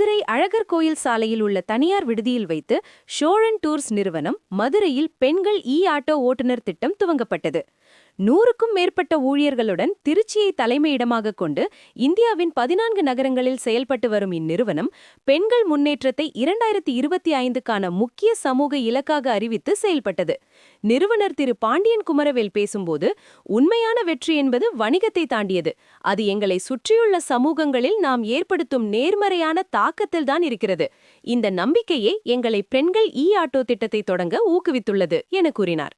மதுரை அழகர் கோயில் சாலையில் உள்ள தனியார் விடுதியில் வைத்து ஷோரன் டூர்ஸ் நிறுவனம் மதுரையில் பெண்கள் இ ஆட்டோ ஓட்டுநர் திட்டம் துவங்கப்பட்டது. நூறுக்கும் மேற்பட்ட ஊழியர்களுடன் திருச்சியை தலைமையிடமாக கொண்டு இந்தியாவின் பதினான்கு நகரங்களில் செயல்பட்டு வரும் இந்நிறுவனம் பெண்கள் முன்னேற்றத்தை இரண்டாயிரத்தி இருபத்தி ஐந்துக்கான முக்கிய சமூக இலக்காக அறிவித்து செயல்பட்டது. நிறுவனர் திரு. பாண்டியன் குமரவேல் பேசும்போது உண்மையான வெற்றி என்பது வணிகத்தை தாண்டியது. அது எங்களை சுற்றியுள்ள சமூகங்களில் நாம் ஏற்படுத்தும் நேர்மறையான தாக்கத்தில் தான் இருக்கிறது. இந்த நம்பிக்கையே எங்களை பெண்கள் இ ஆட்டோ திட்டத்தை தொடங்க ஊக்குவித்துள்ளது என கூறினார்.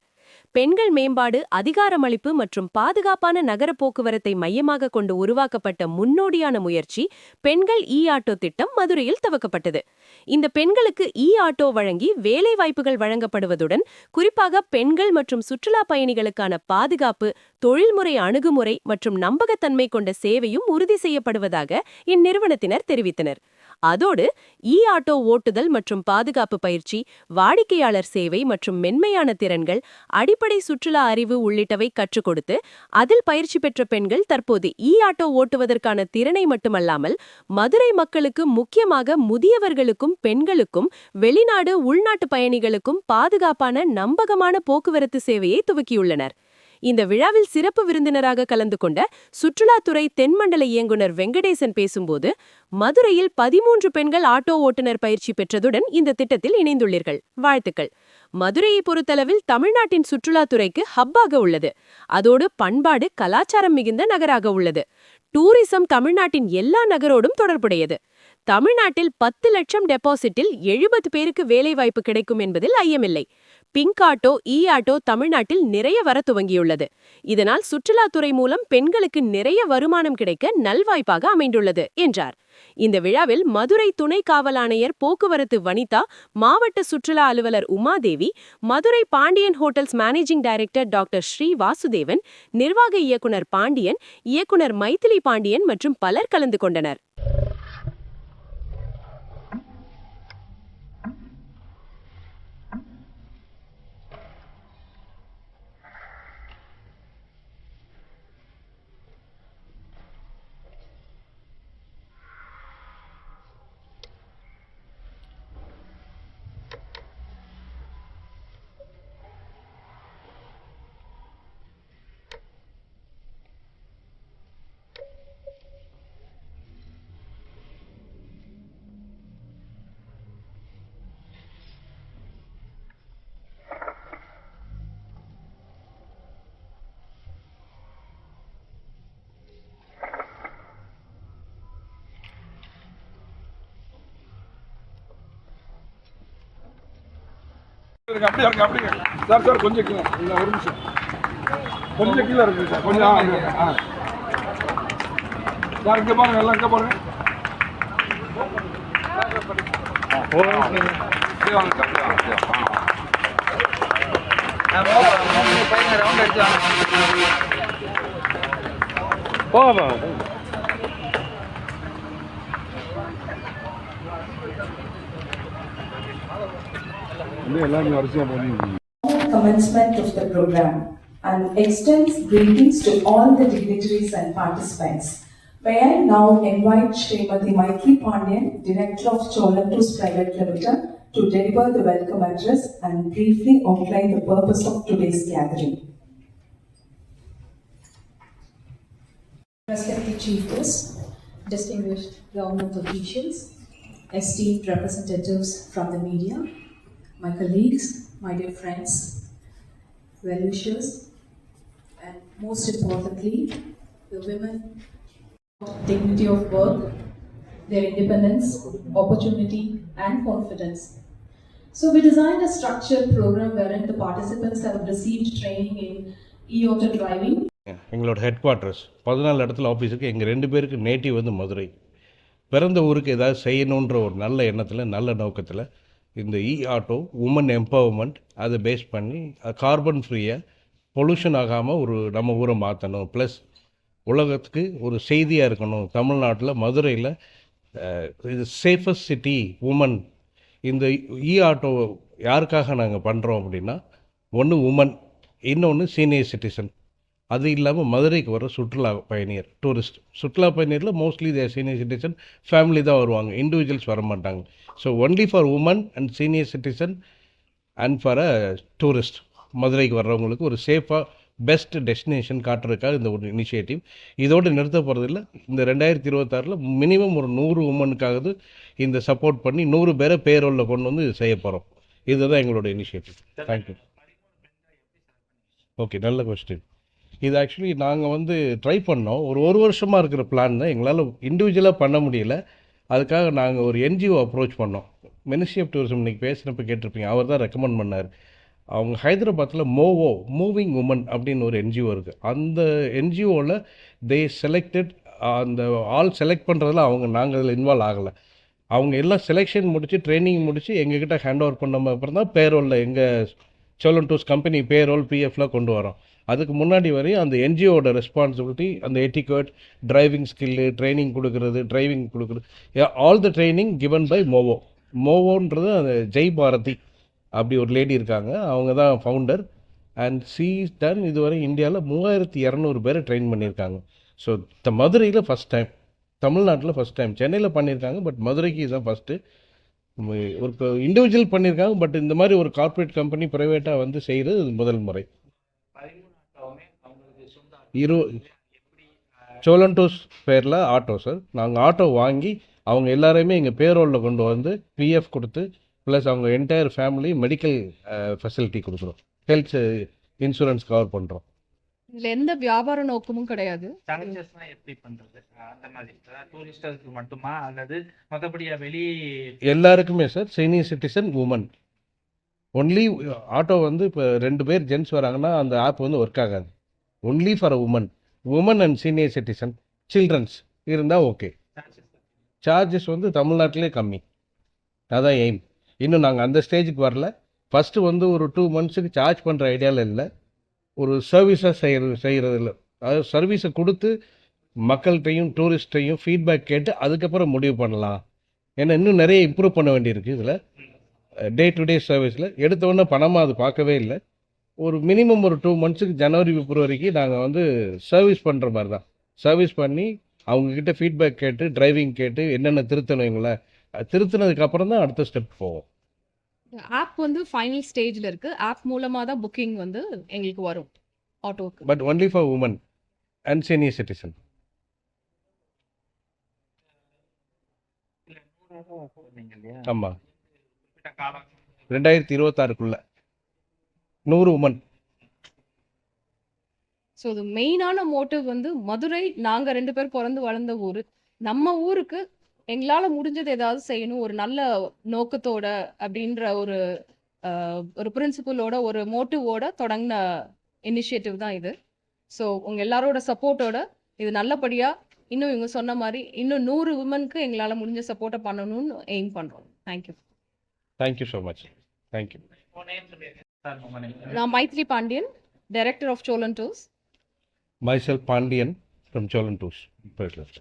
பெண்கள் மேம்பாடு அதிகாரமளிப்பு மற்றும் பாதுகாப்பான நகர போக்குவரத்தை மையமாக கொண்டு உருவாக்கப்பட்ட முன்னோடியான முயற்சி பெண்கள் இ ஆட்டோ திட்டம் மதுரையில் துவக்கப்பட்டது. இந்த பெண்களுக்கு இ ஆட்டோ வழங்கி வேலைவாய்ப்புகள் வழங்கப்படுவதுடன் குறிப்பாக பெண்கள் மற்றும் சுற்றுலா பயணிகளுக்கான பாதுகாப்பு தொழில்முறை அணுகுமுறை மற்றும் நம்பகத்தன்மை கொண்ட சேவையும் உறுதி செய்யப்படுவதாக இந்நிறுவனத்தினர் தெரிவித்தனர். அதோடு இ ஆட்டோ ஓட்டுதல் மற்றும் பாதுகாப்பு பயிற்சி வாடிக்கையாளர் சேவை மற்றும் மென்மையான திறன்கள் அடிப்படை சுற்றுலா அறிவு உள்ளிட்டவை கற்றுக் கொடுத்து அதில் பயிற்சி பெற்ற பெண்கள் தற்போது இ ஆட்டோ ஓட்டுவதற்கான திறனை மட்டுமல்லாமல் மதுரை மக்களுக்கு முக்கியமாக முதியவர்களுக்கும் பெண்களுக்கும் வெளிநாடு உள்நாட்டு பயணிகளுக்கும் பாதுகாப்பான நம்பகமான போக்குவரத்து சேவையை துவக்கியுள்ளனர். இந்த விழாவில் சிறப்பு விருந்தினராக கலந்து கொண்ட சுற்றுலாத்துறை தென்மண்டல இயங்குனர் வெங்கடேசன் பேசும்போது மதுரையில் பதிமூன்று பெண்கள் ஆட்டோ ஓட்டுநர் பயிற்சி பெற்றதுடன் இந்த திட்டத்தில் இணைந்துள்ளீர்கள். வாழ்த்துக்கள். மதுரையை பொறுத்தளவில் தமிழ்நாட்டின் சுற்றுலாத்துறைக்கு ஹப்பாக உள்ளது. அதோடு பண்பாடு கலாச்சாரம் மிகுந்த நகராக உள்ளது. டூரிசம் தமிழ்நாட்டின் எல்லா நகரோடும் தொடர்புடையது. தமிழ்நாட்டில் பத்து லட்சம் டெபாசிட்டில் எழுபது பேருக்கு வேலைவாய்ப்பு கிடைக்கும் என்பதில் ஐயமில்லை. பிங்க் ஆட்டோ இ ஆட்டோ தமிழ்நாட்டில் நிறைய வர துவங்கியுள்ளது. இதனால் சுற்றுலாத்துறை மூலம் பெண்களுக்கு நிறைய வருமானம் கிடைக்க நல்வாய்ப்பாக அமைந்துள்ளது என்றார். இந்த விழாவில் மதுரை துணை காவல் ஆணையர் போக்குவரத்து வனிதா மாவட்ட சுற்றுலா அலுவலர் Umadevi Madurai Pandian hotels managing director doctor Sri Vasudevan நிர்வாக இயக்குனர் பாண்டியன் இயக்குனர் மைத்திலி பாண்டியன் மற்றும் பலர் கலந்து கொண்டனர். அப்படியே இருக்கு, அப்படியே இருக்கு. சார் சார் கொஞ்சம் கீழே. இல்லை ஒரு நிமிஷம். கொஞ்சம் கீழே இருக்கு சார். கொஞ்சம் ஆ, ஆ. சார் இங்கே பாருங்க எல்லாம் இங்கே பாருங்க. போவா commencement of the program and extends greetings to all the dignitaries and participants. May I now invite Srimati Maitri Pandian, Director of Cholantus Private Limited, to deliver the welcome address and briefly outline the purpose of today's gathering. Respected Chief Guests, distinguished government officials, esteemed representatives from the media, my colleagues, my dear friends, well-wishers, and most importantly, the women, dignity of work, their independence, opportunity, and confidence. So we designed a structured program wherein the participants have received training in e-auto driving, எங்களோட headquarters பதினாலு இடத்துல ஆஃபீஸுக்கு எங்கள் ரெண்டு பேருக்கு native வந்து மதுரை பிறந்த ஊருக்கு ஏதாவது செய்யணுன்ற ஒரு நல்ல எண்ணத்தில் நல்ல நோக்கத்தில் இந்த இ ஆட்டோ உமன் எம்பவர்மெண்ட் அதை பேஸ் பண்ணி கார்பன் ஃப்ரீயாக பொல்யூஷன் ஆகாமல் ஒரு நம்ம ஊரை மாற்றணும் ப்ளஸ் உலகத்துக்கு ஒரு செய்தியாக இருக்கணும். தமிழ்நாட்டில் மதுரையில் இது சேஃபஸ்ட் சிட்டி உமன் இந்த e இ ஆட்டோ யாருக்காக நாங்கள் பண்ணுறோம் அப்படின்னா ஒன்று உமன் இன்னொன்று சீனியர் சிட்டிசன் அது இல்லாமல் மதுரைக்கு வர சுற்றுலா பயணியர் டூரிஸ்ட் சுற்றுலா பயணியரில் mostly they senior citizen family தான் வருவாங்க. இண்டிவிஜுவல்ஸ் வர மாட்டாங்க. So only for women and senior citizen and for a tourist மதுரைக்கு வர்றவங்களுக்கு ஒரு சேஃபாக பெஸ்ட் டெஸ்டினேஷன் காட்டுறதுக்காக இந்த ஒரு இனிஷியேட்டிவ் இதோடு நிறுத்த போகிறதில்ல இந்த ரெண்டாயிரத்தி இருபத்தாறில் மினிமம் ஒரு நூறு உமனுக்காவது இந்த சப்போர்ட் பண்ணி நூறு பேரை பேரோலில் கொண்டு வந்து செய்ய போகிறோம் இதுதான் எங்களோட இனிஷியேட்டிவ் தேங்க்யூ ஓகே நல்ல கொஸ்டின் இது ஆக்சுவலி நாங்கள் வந்து ட்ரை பண்ணோம். ஒரு ஒரு வருஷமாக இருக்கிற பிளான் தான். எங்களால் இண்டிவிஜுவலாக பண்ண முடியல. அதுக்காக நாங்கள் ஒரு என்ஜிஓ அப்ரோச் பண்ணோம். மினிஸ்ட்ரி ஆஃப் டூரிசம் இன்றைக்கி பேசுகிறப்ப கேட்டிருப்பீங்க. அவர் தான் ரெக்கமெண்ட் பண்ணார். அவங்க ஹைதராபாத்தில் மோவோ மூவிங் உமன் அப்படின்னு ஒரு என்ஜிஓ இருக்குது அந்த என்ஜிஓவில் தே செலக்டட் அந்த ஆல் செலக்ட் பண்ணுறதுல அவங்க நாங்கள் அதில் இன்வால்வ் ஆகலை. அவங்க எல்லாம் செலெக்ஷன் முடித்து ட்ரைனிங் முடித்து எங்ககிட்ட ஹேண்ட் ஓவர் பண்ண அப்புறம் தான் பேரோலில் எங்கள் சோலன் டூஸ் கம்பெனி பேரோல் பிஎஃப்லாம் கொண்டு வரோம். அதுக்கு முன்னாடி வரையும் அந்த என்ஜிஓட ரெஸ்பான்சிபிலிட்டி அந்த எட்டிகேட் டிரைவிங் ஸ்கில்லு ட்ரைனிங் கொடுக்கறது டிரைவிங் கொடுக்குறது all the training given by Movo மோவோன்றது அந்த ஜெய் பாரதி அப்படி ஒரு லேடி இருக்காங்க. அவங்க தான் ஃபவுண்டர் அண்ட் சி டன் இதுவரை இந்தியாவில் மூவாயிரத்தி இரநூறு பேரை ட்ரெயின் பண்ணியிருக்காங்க. ஸோ த மதுரையில் ஃபஸ்ட் டைம் தமிழ்நாட்டில் ஃபஸ்ட் டைம் சென்னையில் பண்ணியிருக்காங்க பட் மதுரைக்கு இதுதான் ஃபஸ்ட்டு ஒரு இண்டிவிஜுவல் பண்ணியிருக்காங்க பட் இந்த மாதிரி ஒரு கார்ப்பரேட் கம்பெனி ப்ரைவேட்டாக வந்து செய்கிறது முதல் முறை. இரு சோழன் டூஸ் பேரில் ஆட்டோ சார் நாங்கள் ஆட்டோ வாங்கி அவங்க எல்லாரையுமே எங்கள் பேரோலில் கொண்டு வந்து பிஎஃப் கொடுத்து ப்ளஸ் அவங்க என்டையர் ஃபேமிலி மெடிக்கல் ஃபெசிலிட்டி கொடுக்குறோம். ஹெல்த் இன்சூரன்ஸ் கவர் பண்ணுறோம் இதுல எந்த வியாபார நோக்கமும் கிடையாது. சார்ஜஸ்லாம் எப்படி பண்றது? அந்த மாதிரி. டூரிஸ்டருக்கு மட்டுமா? அல்லது மற்றபடியா வெளி எல்லாருக்குமே sir senior citizen women only auto வந்து இப்போ ரெண்டு பேர் ஜென்ஸ் வராங்கன்னா அந்த ஆப் வந்து ஒர்க் ஆகாது. Only for a women women and senior citizen children's இருந்தால் ஓகே சார்ஜஸ் வந்து தமிழ்நாட்டிலே கம்மி. அதான் எய்ம் இன்னும் நாங்கள் அந்த ஸ்டேஜுக்கு வரல. ஃபஸ்ட்டு வந்து ஒரு டூ மந்த்ஸுக்கு சார்ஜ் பண்ணுற ஐடியாவில் இல்லை. ஒரு சர்வீஸாக செய்கிறது செய்கிறது இல்லை அதாவது சர்வீஸை கொடுத்து மக்கள்கிட்டையும் டூரிஸ்ட்டையும் ஃபீட்பேக் கேட்டு அதுக்கப்புறம் முடிவு பண்ணலாம். ஏன்னா இன்னும் நிறைய இம்ப்ரூவ் பண்ண வேண்டியிருக்கு இதில். டே டு டே சர்வீஸில் எடுத்தவொடனே பணமாக அது பார்க்கவே இல்லை. ஒரு மினிமம் ஒரு டூ மந்த்ஸுக்கு ஜனவரி பிப்ரவரிக்கு நாங்கள் வந்து சர்வீஸ் பண்ணுற மாதிரி தான் சர்வீஸ் பண்ணி அவங்கக்கிட்ட ஃபீட்பேக் கேட்டு டிரைவிங் கேட்டு என்னென்ன திருத்தணும் இவங்கள திருத்தினதுக்கு அப்புறம் தான் அடுத்த ஸ்டெப் போவோம். ஆப் வந்து ஃபைனல் ஸ்டேஜ்ல இருக்கு. ஆப் மூலமா தான் புக்கிங் வந்து எங்களுக்கு வரும். ஆட்டோக்கு but only for women and senior citizen ஆமாம் ரெண்டாயிரத்தி இருபத்தாறுக்குள்ள. நூறு உமன் ஸோ இது மெயினான மோட்டிவ் வந்து மதுரை நாங்க ரெண்டு பேர் பிறந்து வளர்ந்த ஊர். நம்ம ஊருக்கு எங்களால முடிஞ்சது ஏதாவது செய்யணும். ஒரு நல்ல நோக்கத்தோட அப்படின்ற ஒரு ஒரு பிரின்சிபலோட ஒரு மோட்டிவோட தொடங்கின இனிஷியேட்டிவ் தான் இது. ஸோ உங்க எல்லாரோட சப்போர்ட்டோட இது நல்லபடியா இன்னும் இவங்க சொன்ன மாதிரி இன்னும் நூறு உமனுக்கு எங்களால முடிஞ்ச சப்போர்ட்டை பண்ணணும்னு எய்ம் பண்றோம். Thank you thank you so much thank you Now, Maitri Pandian, Director of Cholan Tours. Myself Pandian from Cholan Tours, Tools.